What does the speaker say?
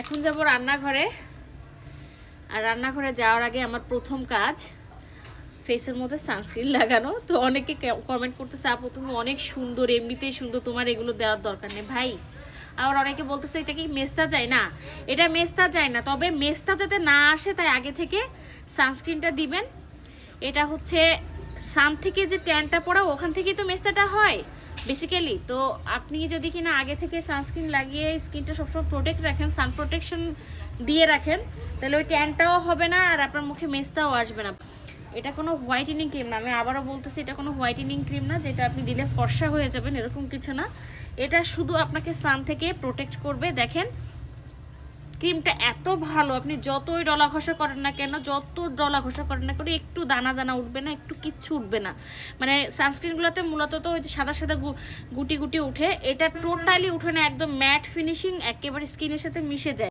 এখন যাব রান্নাঘরে। আর রান্নাঘরে যাওয়ার আগে আমার প্রথম কাজ ফেসের মধ্যে সানস্ক্রিন লাগানো। তো অনেকে কমেন্ট করতেছে, আপু, তুমি অনেক সুন্দর, এমনিতেই সুন্দর। তোমার এগুলো দেওয়ার দরকার নেই। ভাই, আবার অনেকে বলতেছে, এটা কি মেস্তা যায় না? এটা মেস্তা যায় না, তবে মেস্তা যাতে না আসে তাই আগে থেকে সানস্ক্রিনটা দিবেন। এটা হচ্ছে সান থেকে যে ট্যানটা পড়া, ওখান থেকেই তো মেস্তাটা হয়। বেসিক্যালি তো আপনি যদি কিনা আগে থেকে সানস্ক্রিন লাগিয়ে স্কিনটা সবসময় প্রোটেক্ট রাখেন সান প্রোটেকশন দিয়ে রাখেন, তাহলে ওই ট্যানটাও হবে না আর আপনার মুখে মেস্তাও আসবে না। এটা কোনো হোয়াইটেনিং ক্রিম না। আমি আবারও বলতেছি, এটা কোনো হোয়াইটেনিং ক্রিম না, যেটা আপনি দিলে ফর্সা হয়ে যাবেন, এরকম কিছু না। এটা শুধু আপনাকে সান থেকে প্রোটেক্ট করবে। দেখেন ক্রিমটা এত ভালো, আপনি যতই ডলা ঘষা করেন না কেন, যত ডলা ঘষা করেন না করে একটু দানা দানা উঠবে না, একটু কিচ্ছু উঠবে না। মানে সানস্ক্রিনগুলোতে মূলত তো ওই যে সাদা সাদা গুটি গুটি উঠে, এটা টোটালি উঠে না, একদম ম্যাট ফিনিশিং একেবারে স্কিনের সাথে মিশে যায়।